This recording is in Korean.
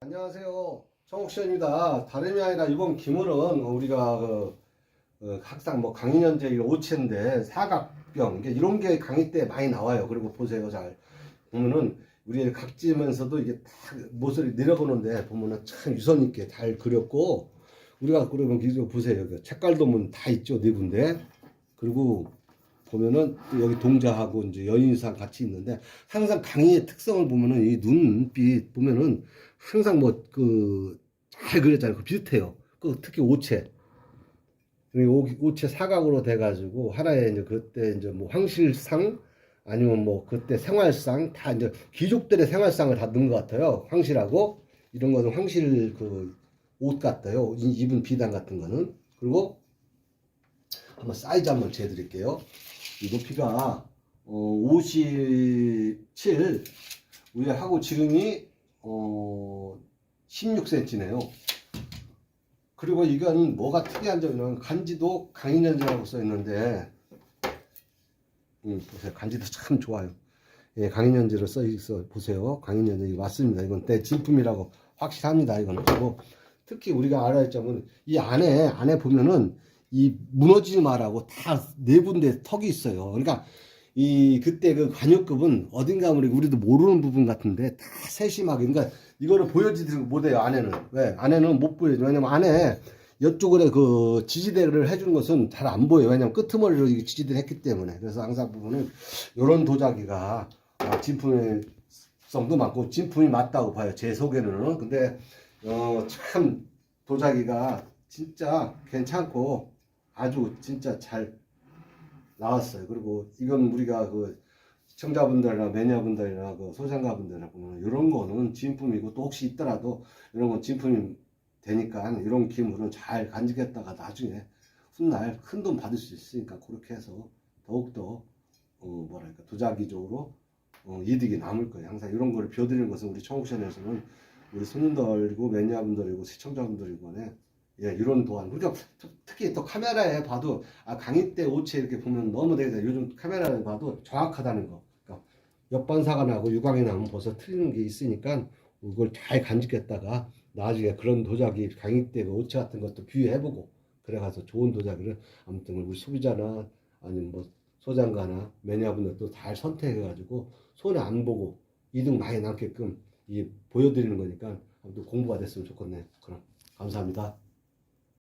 안녕하세요. 정옥션입니다. 다름이 아니라 이번 기물은 우리가 그, 어, 항상 뭐 강인현제 오체인데 사각병 이게 이런 게 강의 때 많이 나와요. 그리고 보세요. 잘 보면은 우리 각지면서도 이게 다 모서리 내려보는데 보면은 참 유선 있게 잘 그렸고 우리가 그러면 이거 보세요. 여기 책깔도 보면 다 있죠. 네 군데. 그리고 보면은 또 여기 동자하고 이제 여인상 같이 있는데 항상 강의의 특성을 보면은 이 눈빛 보면은 항상 뭐 그 잘 그렸잖아요. 그 비슷해요. 그 특히 오체. 그리고 오- 오체 사각으로 돼가지고 하나의 이제 그때 이제 뭐 황실상 아니면 뭐 그때 생활상 다 이제 귀족들의 생활상을 다 넣은 것 같아요. 황실하고 이런 거는 황실 그 옷 같아요. 이- 입은 비단 같은 거는 그리고 한번 사이즈 한번 재드릴게요. 이 높이가 어, 57 우리 하고 지름이 어, 16cm네요. 그리고 이건 뭐가 특이한 점이냐면 간지도 강인연제라고 써 있는데 음, 보세요. 간지도 참 좋아요. 예, 강인연제로 써 있어 보세요. 강인연제 이거 맞습니다. 이건 내 진품이라고 확실합니다. 이거는 그리고 특히 우리가 알아야 할 점은 이 안에 안에 보면은 이 무너지지 마라고 다 네 군데 턱이 있어요. 그러니까 이 그때 그 관역급은 어딘가 우리 우리도 모르는 부분 같은데 다 세심하게. 그러니까 이거를 보여주지 못해요 안에는. 왜? 안에는 못 보여줘. 왜냐면 안에 이쪽으로 그 지지대를 해주는 것은 잘 안 보여요. 왜냐면 끄트머리로 지지대를 했기 때문에. 그래서 항상 부분은 이런 도자기가 어, 진품의 성도 많고 진품이 맞다고 봐요 제 소개는. 근데 어, 참 도자기가 진짜 괜찮고 아주 진짜 잘 나왔어요. 그리고 이건 우리가 그 시청자분들이나 매니아분들이나 그 소장가분들이나 보면 이런 거는 진품이고 또 혹시 있더라도 이런 건 진품이 되니까 이런 기물은 잘 간직했다가 나중에 훗날 큰 돈 받을 수 있으니까 그렇게 해서 더욱더 어 뭐랄까 도자기적으로 어 이득이 남을 거예요. 항상 이런 거를 비워드리는 것은 우리 청국션에서는 우리 손님들이고 매니아분들이고 시청자분들이고 간에 예, 이런 도안. 그러니까 특히 또 카메라에 봐도 아, 강의 때 오체 이렇게 보면 너무 되게 요즘 카메라에 봐도 정확하다는 거. 그러니까 역반사가 나고 유광이 나면 벌써 틀리는 게 있으니까 이걸 잘 간직했다가 나중에 그런 도자기 강의 때그 오체 같은 것도 비교해보고 그래가서 좋은 도자기를 아무튼 우리 소비자나 아니면 뭐 소장가나 매니아분들도 잘 선택해가지고 손에 안 보고 이득 많이 남게끔 이 보여드리는 거니까 아무튼 공부가 됐으면 좋겠네요. 그럼 감사합니다.